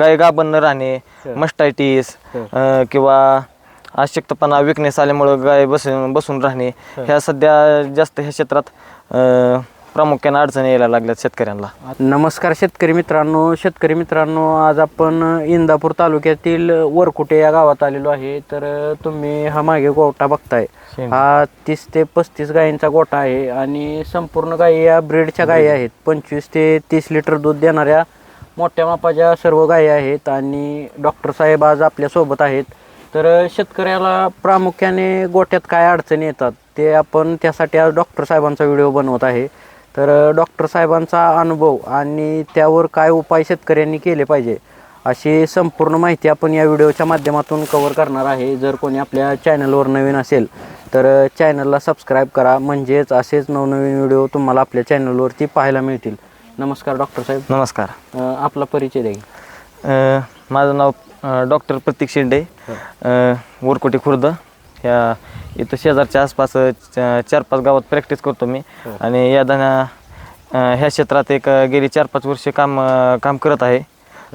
गाय गाभण न राहणे मस्टायटिस किंवा अशक्तपणा विकनेस आल्यामुळं गाय बसून बसून राहणे. ह्या सध्या जास्त ह्या क्षेत्रात अ, प्रामुख्याने अडचणी यायला लागल्यात शेतकऱ्यांना. नमस्कार शेतकरी मित्रांनो. शेतकरी मित्रांनो आज आपण इंदापूर तालुक्यातील वरकुटे या गावात आलेलो आहे. तर तुम्ही हा मागे गोठा बघताय. शेण. हा तीस ते पस्तीस गायींचा गोठा आहे आणि संपूर्ण गायी या ब्रीडच्या गायी आहेत. पंचवीस ते तीस लिटर दूध देणाऱ्या मोठ्या मापाच्या सर्व गायी आहेत आणि डॉक्टर साहेब आज आपल्यासोबत आहेत. तर शेतकऱ्याला प्रामुख्याने गोठ्यात काय अडचणी येतात ते आपण त्यासाठी आज डॉक्टर साहेबांचा व्हिडिओ बनवत आहे. तर डॉक्टर साहेबांचा अनुभव आणि त्यावर काय उपाय शेतकऱ्यांनी केले पाहिजे अशी संपूर्ण माहिती आपण या व्हिडिओच्या माध्यमातून कवर करणार आहे. जर कोणी आपल्या चॅनलवर नवीन असेल तर चॅनलला सबस्क्राईब करा. म्हणजेच असेच नवनवीन व्हिडिओ तुम्हाला आपल्या चॅनलवरती पाहायला मिळतील. नमस्कार डॉक्टर साहेब. नमस्कार. अ, आपला परिचय द्या की. अ, माझं नाव डॉक्टर प्रतीक शेंडे अ, वरकोटी खुर्द. ह्या इथं शेजारच्या आसपास अ, च- चार पाच गावात प्रॅक्टिस करतो मी. आणि या दाना ह्या क्षेत्रात एक अ, गेली चार पाच वर्षे काम अ, काम करत आहे.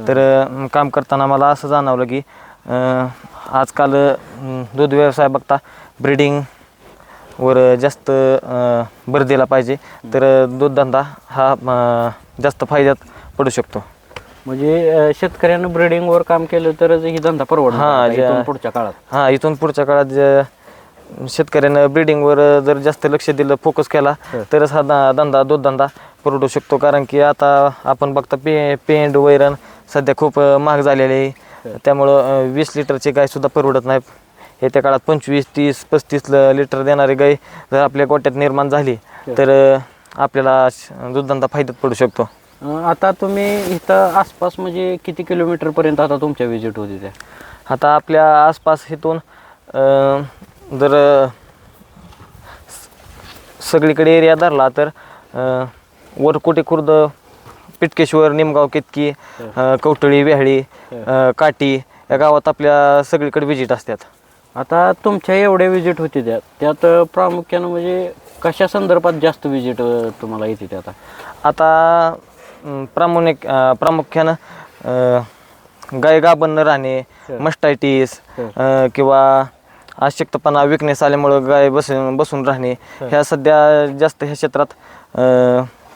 तर अ, काम करताना मला असं जाणवलं की अ, आजकाल अ, दूध व्यवसाय बघता ब्रिडिंग वर जास्त भर दिला पाहिजे. तर दूधधंदा हा जास्त फायद्यात पडू शकतो. म्हणजे शेतकऱ्यानं ब्रिडिंगवर काम केलं तरच ही धंदा परवडणार हा, पुढच्या काळात. हां इथून पुढच्या काळात शेतकऱ्यानं ब्रिडिंगवर जर जास्त लक्ष दिलं फोकस केला तरच हा धंदा दूधधंदा परवडू शकतो. कारण की आता आपण बघता पे पेंड वैरण सध्या खूप महाग झालेले आहे. त्यामुळं वीस लिटरची गायसुद्धा परवडत नाही येत्या काळात पंचवीस तीस पस्तीस लिटर देणारी गाय जर आपल्या गोट्यात निर्माण झाली तर आपल्याला दूधधंदा फायद्यात पडू शकतो. आता तुम्ही इथं आसपास म्हणजे किती किलोमीटर पर्यंत आता तुमच्या विजिट होती त्या? आता आपल्या आसपास इथून जर सगळीकडे एरिया धरला तर वरकोटे खुर्द पिटकेश्वर निमगाव केतकी अ, कवटळी व्याहळी अ, काटी या गावात आपल्या सगळीकडे विजिट असतात. आता तुमच्या एवढ्या विजिट होती त्या. त्यात प्रामुख्यानं म्हणजे कशा संदर्भात जास्त विजिट तुम्हाला येते त्या आता? आता अं, प्रामुख्यानं न राहणे मस्टायटिस किंवा अशक्तपणा विकनेस आल्यामुळं गाय बसून बसून राहणे ह्या सध्या जास्त ह्या क्षेत्रात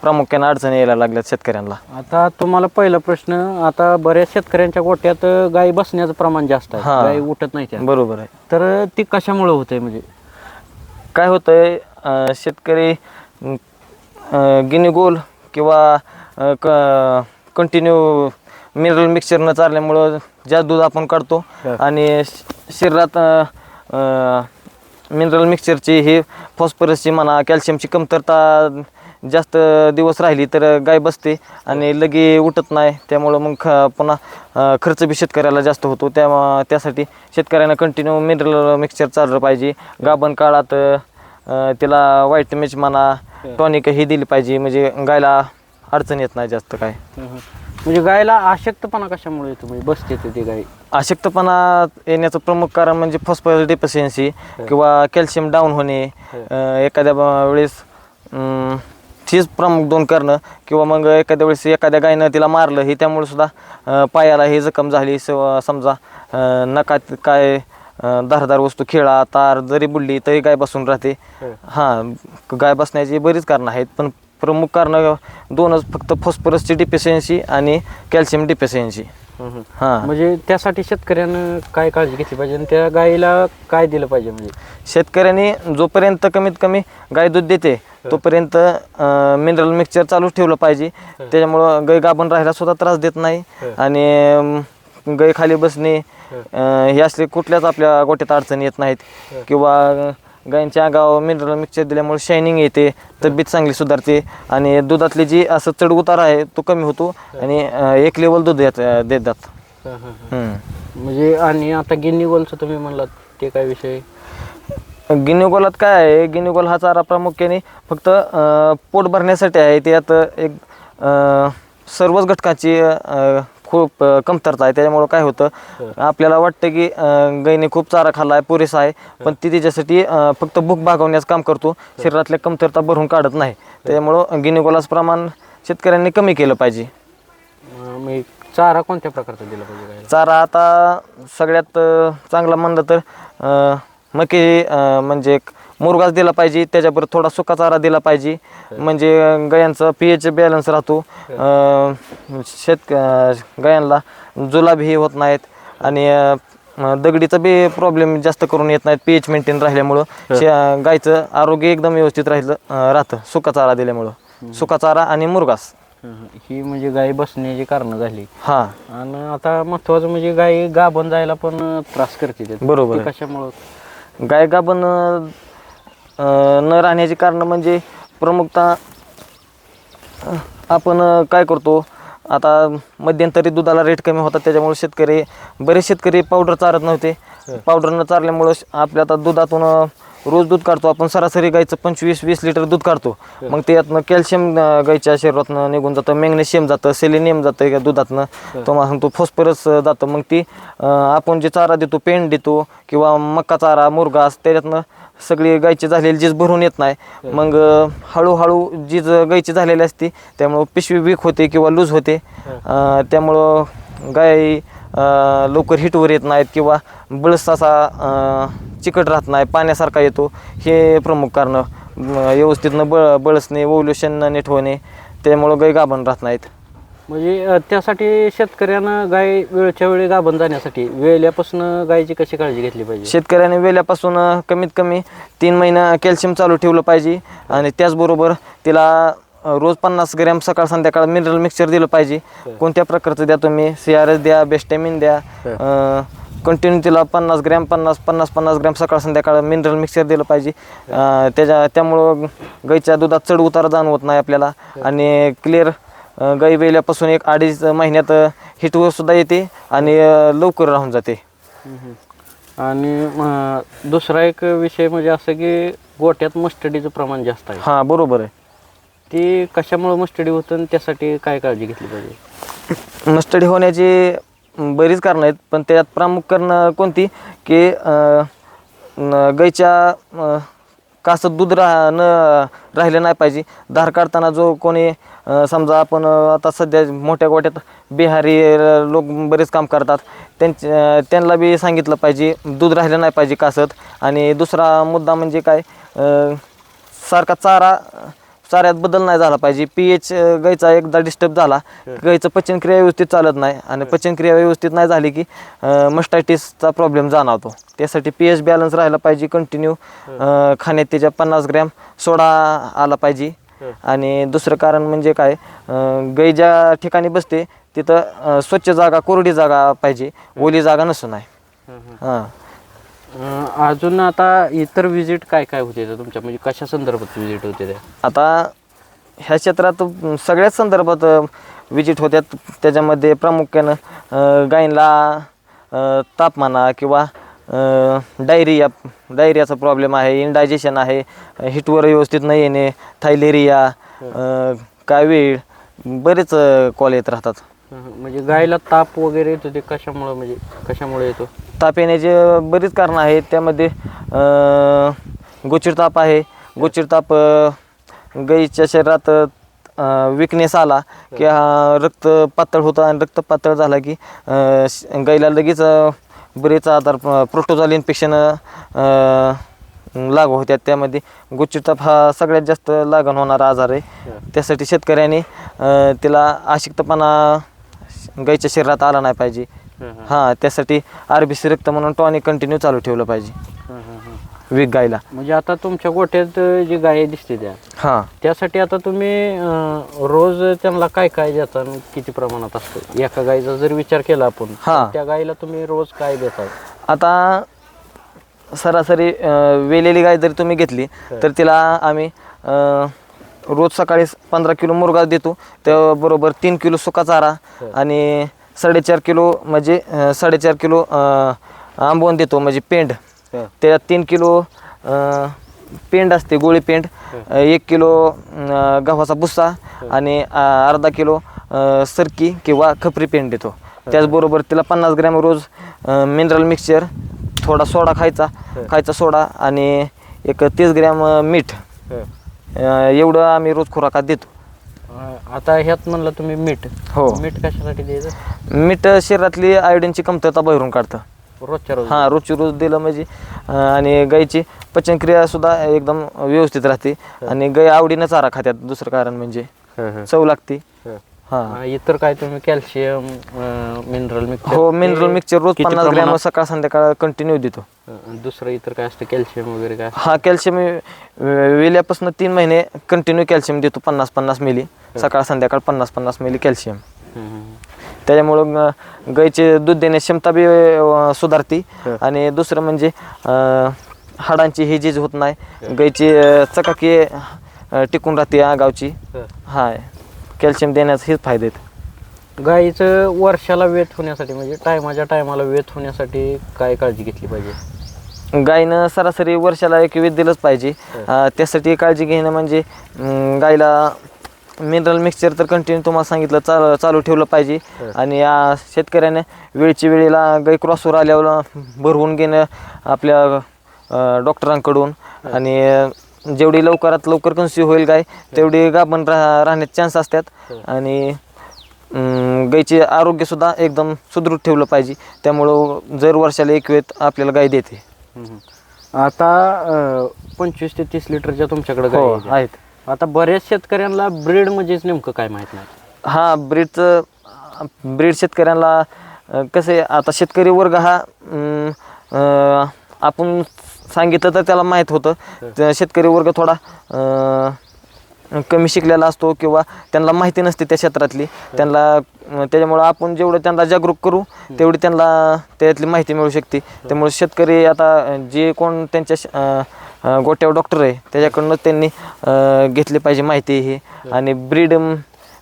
प्रामुख्यानं अडचणी यायला लागल्यात शेतकऱ्यांना. आता तुम्हाला पहिला प्रश्न आता बऱ्याच शेतकऱ्यांच्या गोट्यात अ, गाई बसण्याचं प्रमाण जास्त आहे. हा. गाई उठत नाही त्या. बरोबर आहे. तर ती कशामुळे होते म्हणजे? काय होतंय अं, शेतकरी गिनीगोल किंवा कंटिन्यू मिनरल मिक्सचर न चालल्यामुळं जास्त दूध आपण काढतो आणि श- शरीरात मिनरल मिक्सचरची ही फॉस्फरसची म्हणा कॅल्शियमची कमतरता जास्त दिवस राहिली तर गाय बसते आणि लगे उठत नाही. त्यामुळं मग ख पुन्हा खर्च बी शेतकऱ्याला जास्त होतो. त्या त्यासाठी शेतकऱ्यांना कंटिन्यू मिनरल मिक्सचर चाललं पाहिजे. गाभण काळात तिला व्हाईट मिच म्हणा टॉनिक ही दिली पाहिजे. म्हणजे गायला अडचण येत नाही जास्त काय. म्हणजे गायला आशक्तपणा कशामुळे येतो? म्हणजे बसते ते गाई अशक्तपणा येण्याचं प्रमुख कारण म्हणजे फॉस्फरस डिफिशियन्सी किंवा कॅल्शियम डाऊन होणे. एखाद्या वेळेस हीच प्रमुख दोन करणं किंवा मग एखाद्या वेळेस एखाद्या गायनं तिला मारलं हे त्यामुळे सुद्धा पायाला ही जखम झाली. स समजा नकात काय धारदार वस्तू खेळा तार जरी बुडली तरी गाय बसून राहते. हां. गाय बसण्याची बरीच कारणं आहेत पण प्रमुख कारणं दोनच फक्त फॉस्फरसची डिफिशियन्सी आणि कॅल्शियम डिफिशियन्सी हां. म्हणजे त्यासाठी शेतकऱ्यानं काय काळजी घेतली पाहिजे आणि त्या गाईला काय दिलं पाहिजे म्हणजे? शेतकऱ्यांनी जोपर्यंत कमीत कमी गाय दूध देते तोपर्यंत मिनरल मिक्सचर चालू ठेवलं पाहिजे. त्याच्यामुळं गाय गाभण राहायला सुद्धा त्रास देत नाही. आणि गाय खाली बसणे हे. असले कुठल्याच आपल्या गोट्यात अडचणी येत नाहीत. किंवा गायींच्या अंगावर मिनरल मिक्सचर दिल्यामुळे शायनिंग येते तब्येत चांगली सुधारते आणि दुधातली जी असं चढ उतार आहे तो कमी होतो आणि अं, एक लेवल दूध देत देतात. म्हणजे आणि आता गिन्नी गोलचं तुम्ही म्हणलात ते काय विषय? गिनीगोलात काय आहे? गिनीगोल हा चारा प्रामुख्याने फक्त अं, पोट भरण्यासाठी आहे. त्यात एक अं, सर्वच घटकाची अं, खूप अं, कमतरता आहे. त्याच्यामुळं काय होतं आपल्याला वाटतं की अं, गाईने खूप चारा खाल्ला आहे पुरेसा आहे. पण ती त्याच्यासाठी अं, फक्त भूक भागवण्याचं काम करतो. शरीरातल्या कमतरता भरून काढत नाही. त्याच्यामुळं गिनीगोलाचं प्रमाण शेतकऱ्यांनी कमी केलं पाहिजे. मी चारा कोणत्या प्रकारचा दिला पाहिजे गायला चारा आता सगळ्यात अ, चांगला म्हणलं तर अ, मके अ, म्हणजे एक मुरगास दिला पाहिजे त्याच्याबरोबर थोडा सुका चारा दिला पाहिजे. म्हणजे गायांचा पी एच बॅलन्स राहतो. अ, शेत अ, गायांना जुलाब हे होत नाहीत आणि अ, दगडीचा बी प्रॉब्लेम जास्त करून येत नाहीत पी एच मेंटेन राहिल्यामुळं शे- गायचं आरोग्य एकदम व्यवस्थित राहिलं अ, राहतं सुका चारा दिल्यामुळं. सुका चारा आणि मुरगास. हं, म्हणजे गाय बसण्याची कारणं झाली. हां. आणि आता महत्वाचं म्हणजे गाय गाभण जायला पण त्रास करते. बरोबर ते आहे. कशामुळं? गाय गाभण अ, न राहण्याचे कारण म्हणजे प्रमुखतः आपण काय करतो? आता मध्यंतरी दुधाला रेट कमी होता त्याच्यामुळे शेतकरी बरेच शेतकरी पावडर चारत नव्हते. पावडर न चारल्यामुळं आपल्या आता दुधातून रोज दूध काढतो. आपण सरासरी गाईचं पंचवीस वीस लिटर दूध काढतो. मग त्यातनं कॅल्शियम गाईच्या शरीरातनं निघून जातं. मॅग्नेशियम जातं सेलेनियम जातं या दुधातनं. तो मला सांगतो फॉस्फरस जातं. मग ती आपण जे चारा देतो पेंड देतो किंवा मका चारा मुरगास त्याच्यातनं सगळी गायची झालेली जीज भरून येत नाही. मग हळूहळू जीज गायची झालेली असते त्यामुळं पिशवी वीक होते किंवा लूज होते. त्यामुळं गाय लवकर हिटवर येत नाहीत किंवा बळस असा चिकट राहत नाही पाण्यासारखा येतो हे प्रमुख कारण. व्यवस्थित न बळ बळसणे ओव्ह्युलेशन न नीट होणे त्यामुळं गाय गाभण राहत नाहीत. म्हणजे त्यासाठी शेतकऱ्यानं गाय वेळच्या वेळी गाभण जाण्यासाठी वेळल्यापासून गायची कशी काळजी घेतली पाहिजे? शेतकऱ्याने वेल्यापासून कमीत कमी तीन महिना कॅल्शियम चालू ठेवलं पाहिजे आणि त्याचबरोबर तिला रोज पन्नास ग्रॅम सकाळ संध्याकाळ मिनरल मिक्सचर दिलं पाहिजे. कोणत्या प्रकारचं द्या तुम्ही? सी आर एस द्या बेस्टॅमिन द्या. कंटिन्यू तिला पन्नास ग्रॅम पन्नास पन्नास पन्नास ग्रॅम सकाळ संध्याकाळ मिनरल मिक्सचर दिलं पाहिजे. अ, त्याच्या त्यामुळं गाईच्या दुधात चढ उतार जाणवत नाही आपल्याला. आणि क्लिअर गाई वेल्यापासून एक अडीच महिन्यात हिटवर सुद्धा येते आणि लवकर राहून जाते. आणि दुसरा एक विषय म्हणजे असं की गोट्यात मस्टडीचं प्रमाण जास्त आहे. हां बरोबर आहे. ती कशामुळे मस्टडी होतं आणि त्यासाठी काय काळजी घेतली पाहिजे? मस्टडी होण्याची बरीच कारणं आहेत पण त्यात प्रामुख्यानं कोणती? की अं, न- गाईच्या अं, कासत दूध राह न राहिलं नाही पाहिजे. धार काढताना जो कोणी अं, समजा आपण अं, आता सध्या मोठ्या गोट्यात बिहारी अं, लोक बरेच काम करतात. त्यांच्या अं, त्यांना बी सांगितलं पाहिजे दूध राहिलं नाही पाहिजे कासत. आणि दुसरा मुद्दा म्हणजे काय? अं, सारखा चारा चाऱ्यात बदल नाही झाला पाहिजे. पी एच गाईचा एकदा डिस्टर्ब झाला गाईचं पचनक्रिया व्यवस्थित चालत नाही आणि पचनक्रिया व्यवस्थित नाही झाली की मस्टायटिसचा प्रॉब्लेम जाणवतो. त्यासाठी पी एच बॅलन्स राहायला पाहिजे कंटिन्यू खाण्यात त्याच्या पन्नास ग्रॅम सोडा आला पाहिजे. आणि दुसरं कारण म्हणजे काय गाई ज्या ठिकाणी बसते तिथं स्वच्छ जागा कोरडी जागा पाहिजे. ओली जागा नसू नाही हां. अजून आता इतर विजिट काय काय होते त्या तुमच्या? म्हणजे कशा संदर्भात विजिट होते त्या आता ह्या क्षेत्रात सगळ्याच संदर्भात विजिट होत्यात. त्याच्यामध्ये प्रामुख्यानं अं, तापमाना किंवा डायरिया डायरियाचा प्रॉब्लेम आहे इनडायजेशन आहे हिटवर व्यवस्थित न येणे थायलेरिया कावीळ बरेच कॉल येत राहतात. म्हणजे गायला ताप वगैरे येतो ते कशामुळे म्हणजे कशामुळे येतो? ताप येण्याचे बरीच कारणं आहेत. त्यामध्ये अं, गोचिड ताप आहे. गोचिड ताप गाईच्या शरीरात विकनेस आला की हा रक्त पातळ होतं आणि रक्त पातळ झाला की गाईला लगेच बरेच आजार प्रोटोझॉल इन्फेक्शन लागू होत्यात त्यामध्ये गोचिड ताप हा सगळ्यात जास्त लागण होणारा आजार आहे. त्यासाठी शेतकऱ्यांनी तिला आशिक्तपणा गाईच्या शरीरात आला नाही पाहिजे. हां त्यासाठी आर बी सी रक्त म्हणून टॉनिक कंटिन्यू चालू ठेवलं पाहिजे. वीक गायला. म्हणजे आता तुमच्या गोट्यात अं, जी गाय दिसते त्या हां. त्यासाठी आता तुम्ही अं, रोज त्यांना काय काय देता आणि किती प्रमाणात असतं? एका गायीचा जर विचार केला आपण हा. तर त्या गायीला तुम्ही रोज काय देता? आता सरासरी अं, वेलेली गाय जरी तुम्ही घेतली तर तिला आम्ही अं, रोज सकाळी पंधरा किलो मुरगा देतो. त्याबरोबर तीन किलो सुका चारा आणि साडेचार किलो म्हणजे अं, साडेचार किलो अं, आंबवण देतो म्हणजे पेंड त्याच्यात तीन किलो अं, पेंड असते गोळी पेंड अं, एक किलो अं, गव्हाचा भुस्सा आणि अं, अर्धा किलो अं, सरकी किंवा खपरी पेंड देतो. त्याचबरोबर तिला पन्नास ग्रॅम रोज मिनरल मिक्सचर थोडा सोडा खायचा खायचा सोडा आणि एक तीस ग्रॅम अं, मीठ. अं, एवढं आम्ही रोज खुराकात देतो. अं, आता ह्यात म्हणलं तुम्ही मीठ. हो. मीठ कशासाठी द्यायचं? मीठ शरीरातली आयोडीनची कमतरता भरून काढतं. रोजच्या रोज. हां रोजची रोज दिलं म्हणजे अं, आणि गाईची पचनक्रिया सुद्धा एकदम व्यवस्थित राहते. आणि गाई आवडीनं चारा खात्यात दुसरं कारण म्हणजे हं, हं, चव लागते. हं. हां. इतर काय तुम्ही कॅल्शियम मिनरल मिक्सर हो मिनरल मिक्सचर रोज किती पन्नास ग्रॅम प्रमाणात? सकाळ संध्याकाळ कंटिन्यू देतो. अं, दुसरं इतर काय असतं? कॅल्शियम वगैरे काय हा कॅल्शियम वेल्यापासून तीन महिने कंटिन्यू कॅल्शियम देतो पन्नास पन्नास मिली सकाळ संध्याकाळ पन्नास पन्नास मिली कॅल्शियम त्याच्यामुळं ग- गाईचे दूध देण्याची क्षमता बी अं, सुधारती. हं. आणि दुसरं म्हणजे अं, हाडांची ही झीज होत नाही. गाईची अं, चकाकी अं, टिकून राहते गावची. हं. हा कॅल्शियम देण्याचे हेच फायदे आहेत. गाईचं वर्षाला वेत होण्यासाठी म्हणजे टायमाच्या टायमाला वेत होण्यासाठी काय काळजी घेतली पाहिजे? गायनं सरासरी वर्षाला एक वीज दिलंच पाहिजे. अं, त्यासाठी काळजी घेणं म्हणजे अं, गायला मिनरल मिक्सचर तर कंटिन्यू तुम्हाला सांगितलं चालू चालू ठेवलं पाहिजे. आणि या शेतकऱ्याने वेळची वेळेला गाई क्रॉसवर आल्यावर भरवून घेणं आपल्या अं, डॉक्टरांकडून आणि अं, जेवढी लवकरात लवकर कन्स्यू होईल गाय तेवढी गाभण राह राहण्याचे चान्स असतात. आणि अं, गाईचे आरोग्यसुद्धा एकदम सुदृढ ठेवलं पाहिजे. त्यामुळं जर वर्षाला एक वेळ आपल्याला गाय देते. आता पंचवीस ते तीस लिटरच्या तुमच्याकडे हो आहेत. आता बऱ्याच शेतकऱ्यांना ब्रीड म्हणजेच नेमकं काय माहीत नाही. हा ब्रीडचं ब्रीड शेतकऱ्यांना कसं आता शेतकरी वर्ग हा आपण सांगितलं तर त्याला माहीत होतं. शेतकरी वर्ग थोडा अं, कमी शिकलेला असतो किंवा त्यांना माहिती नसते त्या क्षेत्रातली. त्यांना अं, त्याच्यामुळं आपण जेवढं त्यांना जागरूक करू तेवढी त्यांना त्यातली माहिती मिळू शकते. त्यामुळे शेतकरी आता अं, जे कोण त्यांच्या श- अं, अं, गोट्यावर डॉक्टर आहे त्याच्याकडनं त्यांनी अं, घेतली पाहिजे माहिती ही. आणि ब्रीड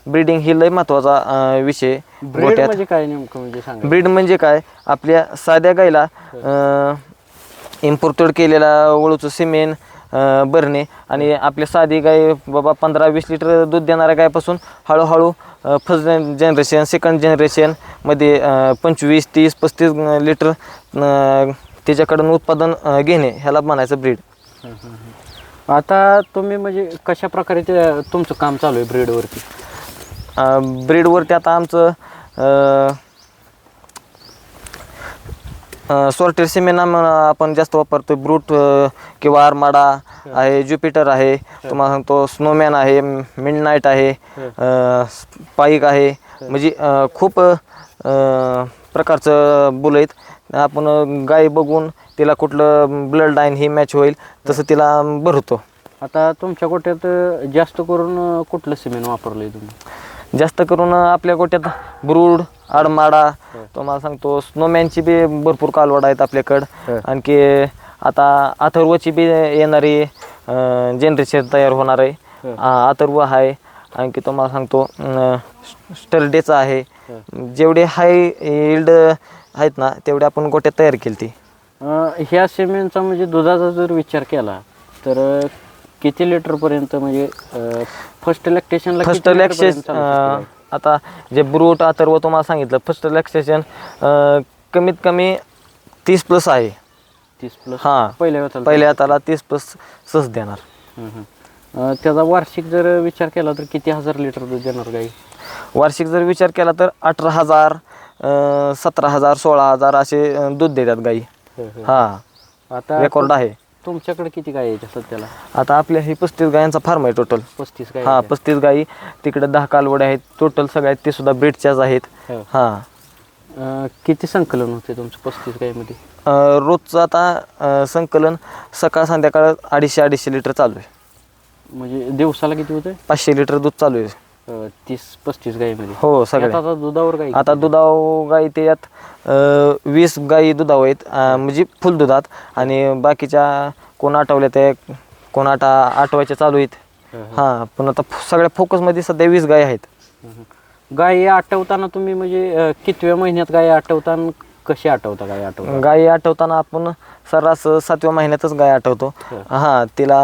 ब्रीडिंग ही लय महत्त्वाचा अं, विषय ब्रीड गोट्यात. म्हणजे काय नेमकं म्हणजे सांगा. ब्रीड म्हणजे काय? आपल्या साध्या गाईला इम्पोर्टेड केलेला वळूचं सिमेंट भरणे आणि आपली साधी गाय बाबा पंधरा वीस लिटर दूध देणाऱ्या गायपासून हळूहळू फर्स्ट जनरेशन सेकंड जनरेशनमध्ये पंचवीस तीस पस्तीस लिटर त्याच्याकडून उत्पादन घेणे ह्याला म्हणायचं ब्रीड आता तुम्ही म्हणजे कशा प्रकारे ते तुमचं काम चालू आहे ब्रीडवरती ब्रीडवरती आता आमचं सॉर्टेड सिमेंट आपण जास्त वापरतो ब्रूट किंवा आरमाडा आहे ज्युपिटर आहे. तुम्हाला सांगतो स्नोमॅन आहे मिडनाईट आहे स्पाईक आहे. म्हणजे खूप प्रकारचं बुल आहेत. आपण गाय बघून तिला कुठलं ब्लड लाईन ही मॅच होईल तसं तिला भरतो. आता तुमच्या गोट्यात जास्त करून कुठलं सिमेंट आहे तुम्ही? जास्त करून आपल्या गोट्यात ब्रूड आडमाडा तुम्हाला सांगतो स्नोमॅनची बी भरपूर कालवड आहेत आपल्याकडं. हं. आणखी आता अथर्वची बी येणारी जनरेशन तयार होणार आहे. हं. अथर्व आहे. आणखी तुम्हाला सांगतो स्टर्डेचा आहे. जेवढे हाय इल्ड आहेत ना तेवढे आपण गोट्यात तयार केली ती ह्या सिमेंटचा म्हणजे दुधाचा जर विचार केला तर किती लिटर पर्यंत म्हणजे फर्स्ट लॅक्टेशनला फर्स्ट लॅक्सेशन आता जे ब्रूट अथर्व तुम्हाला सांगितलं फर्स्ट लॅक्सेशन कमीत कमी तीस प्लस आहे. तीस प्लस हां. पहिल्या पहिल्या हाताला तीस प्लस सहज देणार. त्याचा वार्षिक जर विचार केला तर किती हजार लिटर दूध देणार गाई? वार्षिक जर विचार केला तर अठरा हजार सतरा हजार सोळा हजार असे दूध देतात गाई. हा. आता रेकॉर्ड आहे. तुमच्याकडे किती गाय आहे सध्याला? आता आपल्या ही पस्तीस गायांचा फार्म आहे टोटल पस्तीस गाय हा. पस्तीस गाई तिकडे दहा कालवडे आहेत. टोटल सगळ्या आहेत ते सुद्धा ब्रीडच्याच आहेत. हो. हा. अं, किती संकलन होते तुमचं पस्तीस गायमध्ये? अं, रोजचं आता अं, संकलन सकाळ संध्याकाळ अडीचशे अडीचशे लिटर चालू आहे. म्हणजे दिवसाला किती होते पाचशे लिटर दूध चालू आहे. अं, तीस पस्तीस गायमध्ये हो यात सगळ्या आता दुधावर गाई आता दुधाव गाई ते यात अं, वीस गाई दुधाव आहेत अं, म्हणजे फुल दुधात. आणि बाकीच्या कोण आठवल्या ते कोण आटा आठवायच्या चालू आहेत. हं, पण आता फ- सगळ्या फोकसमध्ये सध्या वीस गाय आहेत. गाई आठवताना तुम्ही म्हणजे अं, कितव्या महिन्यात गाय आठवताना कशी आठवता गाय आठवता? गाय आठवताना आपण सर्रास सातव्या महिन्यातच गाय आठवतो. हं. हां तिला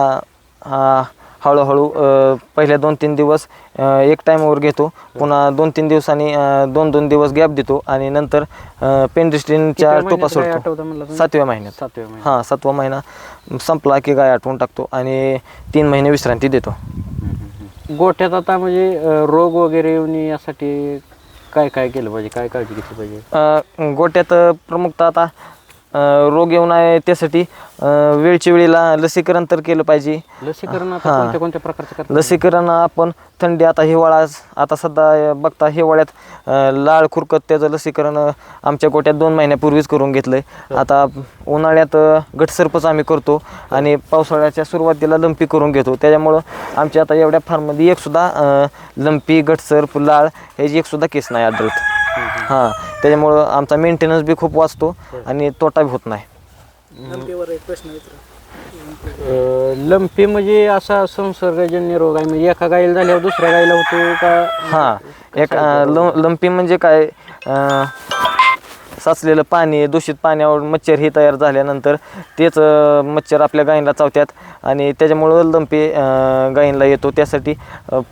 हा, हळूहळू पहिल्या दोन तीन दिवस एक टाईमवर घेतो. पुन्हा दोन तीन दिवसांनी दोन दोन दिवस गॅप देतो आणि नंतर पेनडिस्टिनच्या टोपा सोडतो? सातव्या महिन्यात. सातव्या हां सातवा महिना संपला की गाय आठवून टाकतो आणि तीन महिने विश्रांती देतो. गोठ्यात आता म्हणजे रोग वगैरे येऊन यासाठी काय काय केलं पाहिजे? काय काळजी घेतली पाहिजे? गोट्यात प्रमुखतः आता रोग येऊ नये त्यासाठी वेळच्या वेळेला लसीकरण तर केलं पाहिजे. लसीकरण आता हा. कोणत्या कोणत्या प्रकारचं करतात लसीकरण आपण थंडी आता हिवाळा आता सध्या बघता हिवाळ्यात अ, लाळ खुरकत त्याचं लसीकरण अ, आमच्या गोट्यात दोन महिन्यापूर्वीच करून घेतलंय. आता उन्हाळ्यात अ, गटसर्पच आम्ही करतो आणि पावसाळ्याच्या सुरुवातीला लंपी करून घेतो. त्याच्यामुळं आमच्या आता एवढ्या फार्ममध्ये एकसुद्धा अ, लंपी गटसर्प लाळ ह्याची एकसुद्धा केस नाही आढळत. हां. त्याच्यामुळं आमचा मेंटेनन्स बी खूप वाचतो आणि तोटा बी होत नाही. लंपी म्हणजे असा संसर्गजन्य रोग आहे. म्हणजे एका गायीला झाल्यावर दुसऱ्या गायीला होतो का? हां एक लंपी म्हणजे काय साचलेलं पाणी दूषित पाण्यावर मच्छर हे तयार झाल्यानंतर तेच मच्छर आपल्या गायीला चावतात आणि त्याच्यामुळं लंपी अं, गायीला येतो. त्यासाठी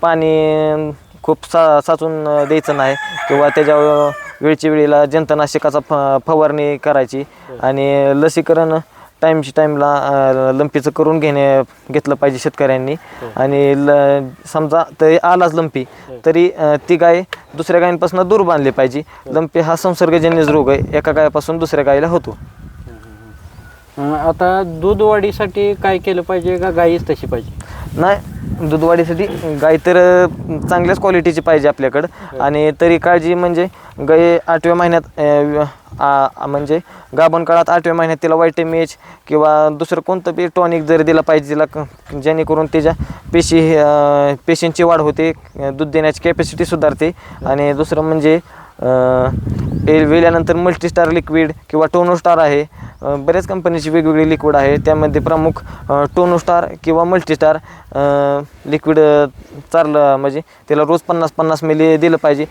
पाणी खूप सा साचून द्यायचं नाही किंवा त्याच्यावर वेळच्या वेळेला जंतनाशकाचा फ फवारणी करायची आणि लसीकरण टाईमची टाईमला लंपीचं करून घेणे घेतलं पाहिजे शेतकऱ्यांनी. आणि ल समजा तरी आलाच लंपी तरी ती गाय दुसऱ्या गायींपासून दूर बांधली पाहिजे. लंपी हा संसर्गजन्य रोग आहे एका गायापासून दुसऱ्या गायीला होतो. आता दूध वाढीसाठी काय केलं पाहिजे का गायीच तशी पाहिजे? नाही दूध वाढीसाठी गाय तर चांगल्याच क्वालिटीची पाहिजे आपल्याकडं. आणि तरी काळजी म्हणजे गाय आठव्या महिन्यात अ, आ- म्हणजे गाभण काळात आठव्या महिन्यात तिला वायटेमेज किंवा दुसरं कोणतं बी टॉनिक जर दिलं पाहिजे तिला क- जेणेकरून त्याच्या पेशी अ, पेशींची वाढ होते दूध देण्याची कॅपॅसिटी सुधारते. आणि दुसरं म्हणजे वेल्यानंतर मल्टीस्टार लिक्विड किंवा टोनोस्टार आहे. बऱ्याच कंपनीची वेगवेगळी लिक्विड आहे. त्यामध्ये प्रमुख टोनोस्टार किंवा मल्टीस्टार लिक्विड चारलं म्हणजे त्याला रोज पन्नास पन्नास मिली दिलं पाहिजे.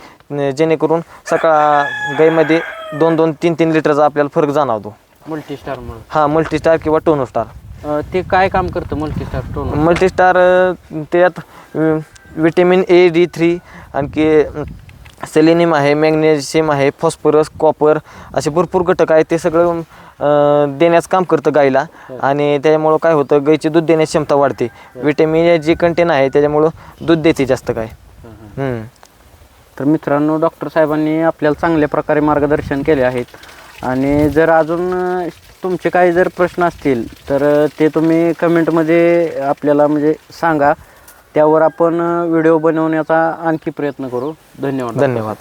जेणेकरून सकाळ गाईमध्ये दोन दोन तीन तीन लिटरचा आपल्याला फरक जाणवतो. मल्टीस्टार म्हणून. हा मल्टीस्टार किंवा टोनोस्टार ते काय काम करतं मल्टीस्टार टोन मल्टीस्टार त्यात विटॅमिन ए डी थ्री आणखी सेलेनियम आहे मॅग्नेशियम आहे फॉस्फरस कॉपर असे भरपूर घटक आहेत ते सगळं देण्याचं काम करतं गाईला आणि त्याच्यामुळं काय होतं गाईची दूध देण्याची क्षमता वाढते. विटॅमिन जी कंटेन आहे त्याच्यामुळं दूध देते जास्त गाय. हम्म. तर मित्रांनो डॉक्टर साहेबांनी आपल्याला चांगल्या प्रकारे मार्गदर्शन केले आहेत. आणि जर अजून तुमचे काही जर प्रश्न असतील तर ते तुम्ही कमेंटमध्ये आपल्याला म्हणजे सांगा. त्यावर आपण व्हिडिओ बनवण्याचा आणखी प्रयत्न करू. धन्यवाद. धन्यवाद.